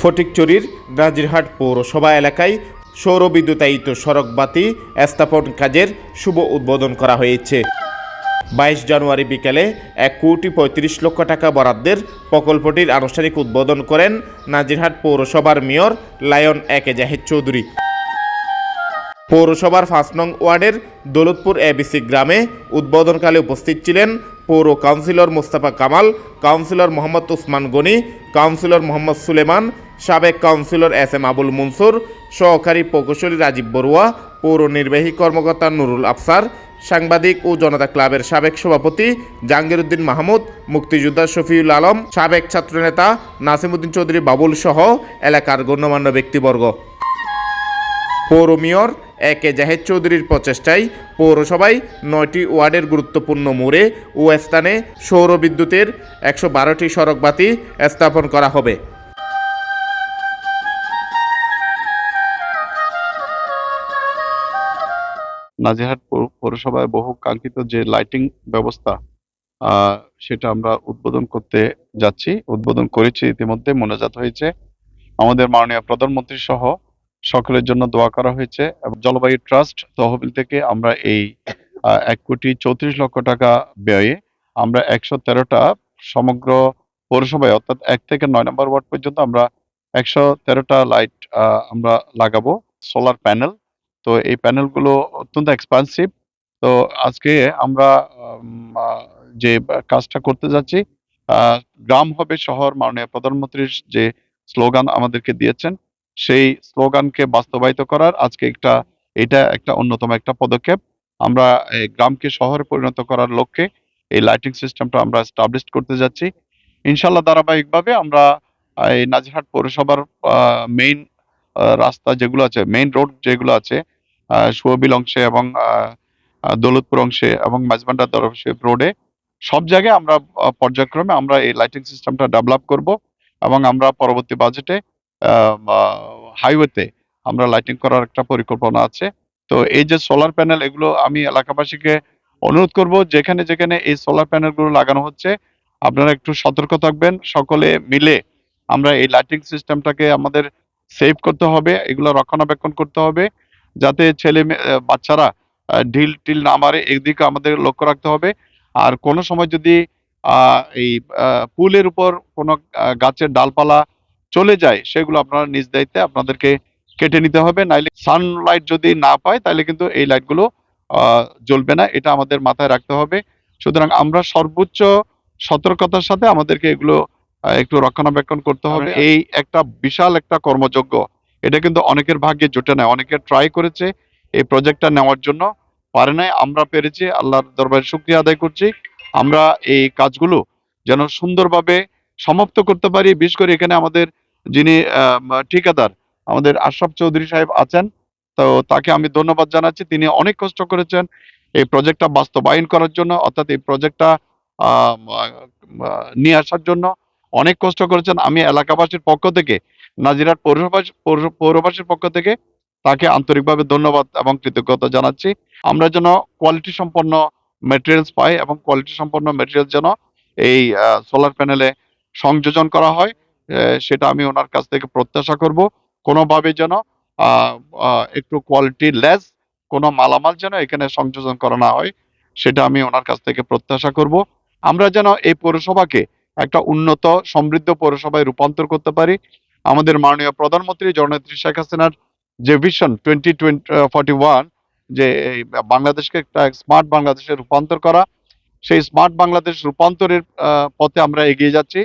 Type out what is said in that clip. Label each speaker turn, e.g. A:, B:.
A: ফটিকচুরির নাজিরহাট পৌরসভা এলাকায় সৌর বিদ্যুতায়িত সড়ক বাতি স্থাপন কাজের শুভ উদ্বোধন করা হয়েছে। বাইশ জানুয়ারি বিকেলে এক কোটি পঁয়ত্রিশ লক্ষ টাকা বরাদ্দের প্রকল্পটির আনুষ্ঠানিক উদ্বোধন করেন নাজিরহাট পৌরসভার মেয়র লায়ন একে জাহেদ চৌধুরী। পৌরসভার পাঁচ নং ওয়ার্ডের দৌলতপুর এবিসি গ্রামে উদ্বোধনকালে উপস্থিত ছিলেন পৌর councillor Mostafa Kamal, councillor Mohammad Usman Gani, councillor Mohammad Suleman, সাবেক councillor S M Abul Mansur, সহকারী প্রকৌশলী রাজীব বড়ুয়া, পৌর নির্বাহী কর্মকর্তা নুরুল আফসার, সাংবাদিক ও জনতা ক্লাবের সাবেক সভাপতি জাহাঙ্গীর উদ্দিন মাহমুদ, মুক্তিযোদ্ধা শফিউল আলম, সাবেক ছাত্রনেতা নাসিমুদ্দিন চৌধুরী বাবুল সহ এলাকার গণ্যমান্য ব্যক্তিবর্গ। পৌর মেয়র এ কে জাহেদ চৌধুরীর প্রচেষ্টায় পৌরসভায় নয়টি ওয়ার্ডের গুরুত্বপূর্ণ মোড়ে ও স্থানে সৌর বিদ্যুতের একশো বারোটি সড়ক বাতি স্থাপন করা হবে।
B: নাজিরহাট পৌর- পৌরসভায় বহু কাঙ্ক্ষিত যে লাইটিং ব্যবস্থা সেটা আমরা উদ্বোধন করতে যাচ্ছি, উদ্বোধন করেছি ইতিমধ্যে, মোনাজাত হয়েছে। আমাদের মাননীয় প্রধানমন্ত্রী সহ সকলের জন্য দোয়া করা হয়েছে। জলবায়ু ট্রাস্ট তহবিল থেকে আমরা এই এক কোটি চৌত্রিশ লক্ষ টাকা ব্যয়ে আমরা একশো তেরোটা সমগ্র পৌরসভায়, অর্থাৎ এক থেকে নয় নম্বর ওয়ার্ড পর্যন্ত আমরা একশো তেরোটা লাইট আমরা লাগাবো, সোলার প্যানেল। তো এই প্যানেলগুলো অত্যন্ত এক্সপান্সিভ তো আজকে আমরা যে কাজটা করতে যাচ্ছি গ্রাম হবে শহর মাননীয় প্রধানমন্ত্রীর যে স্লোগান আমাদেরকে দিয়েছেন সেই স্লোগানকে বাস্তবায়িত করার আজকে একটা এটা একটা অন্যতম একটা পদক্ষেপ। আমরা গ্রামকে শহরে পরিণত করার লক্ষ্যে এই লাইটিং সিস্টেমটা আমরা স্টাবলিশ করতে যাচ্ছি। ইনশাল্লাহ ধারাবাহিকভাবে আমরা এই নাজিরহাট পৌরসভার মেইন রাস্তা যেগুলো আছে মেইন রোড যেগুলো আছে আহ, সুয়বিল অংশে এবং দৌলতপুর অংশে এবং মাঝবান্ডার দরবেশে রোডে সব জায়গায় আমরা পর্যায়ক্রমে আমরা এই লাইটিং সিস্টেমটা ডেভেলপ করব এবং আমরা পরবর্তী বাজেটে হাইওয়েতে আমরা লাইটিং করার একটা পরিকল্পনা আছে। তো এই যে সোলার প্যানেল এগুলো আমি এলাকাবাসীকে অনুরোধ করব, যেখানে যেখানে এই সোলার প্যানেলগুলো লাগানো হচ্ছে, আপনারা একটু সতর্ক থাকবেন। সকলে মিলে আমরা এই লাইটিং সিস্টেমটাকে আমাদের সেভ করতে হবে, এগুলো রক্ষণাবেক্ষণ করতে হবে, যাতে ছেলে বাচ্চারা ঢিল টিল না মারে, এদিকে আমাদের লক্ষ্য রাখতে হবে। আর কোনো সময় যদি এই পুলের উপর কোনো গাছের ডালপালা চলে যায় সেগুলো আপনারা নিজ দায়িত্বে আপনাদেরকে কেটে নিতে হবে। নাইলে সানলাইট যদি না পায় তাহলে কিন্তু এই লাইটগুলো জ্বলবে না। এটা আমাদের মাথায় রাখতে হবে। সুতরাং আমরা সর্বোচ্চ সতর্কতার সাথে আমাদেরকে এগুলো একটু রক্ষণাবেক্ষণ করতে হবে। এই একটা বিশাল একটা কর্মযজ্ঞ। এটা কিন্তু অনেকের ভাগ্যে জুটে নাই অনেকে ট্রাই করেছে এই প্রজেক্টটা নেওয়ার জন্য। পারে নাই আমরা পেরেছি। আল্লাহর দরবারে শুক্রিয়া আদায় করছি। আমরা এই কাজগুলো যেন সুন্দরভাবে সমাপ্ত করতে পারি। বিশেষ করে এখানে আমাদের যিনি ঠিকাদার, আমাদের আশরাফ চৌধুরী সাহেব আছেন। তো তাকে আমি ধন্যবাদ জানাচ্ছি। তিনি অনেক কষ্ট করেছেন এই প্রজেক্টটা বাস্তবায়ন করার জন্য, অর্থাৎ এই প্রজেক্টটা নিয়ে আসার জন্য অনেক কষ্ট করেছেন। আমি এলাকাবাসীর পক্ষ থেকে নাজিরাট পৌরবাসী পৌরবাসীর পক্ষ থেকে তাকে আন্তরিকভাবে ধন্যবাদ এবং কৃতজ্ঞতা জানাচ্ছি। আমরা যেন কোয়ালিটি সম্পন্ন মেটেরিয়ালস পাই এবং কোয়ালিটি সম্পন্ন মেটেরিয়াল যেন এই সোলার প্যানেলে সংযোজন করা হয়। সেটা আমি ওনার কাছ থেকে প্রত্যাশা করব। কোনোভাবে যেন একটু কোয়ালিটি লেস কোনো মালামাল যেন এখানে সংযোজন করা না হয়, সেটা আমি ওনার কাছ থেকে প্রত্যাশা করব। আমরা যেন এই পৌরসভাকে একটা উন্নত, সমৃদ্ধ পৌরসভায় রূপান্তর করতে পারি। আমাদের মাননীয় প্রধানমন্ত্রী জননেত্রী শেখ হাসিনার যে ভিশন টোয়েন্টি টোয়েন্টি যে বাংলাদেশকে একটা স্মার্ট বাংলাদেশে রূপান্তর করা, সেই স্মার্ট বাংলাদেশ রূপান্তরের পথে আমরা এগিয়ে যাচ্ছি।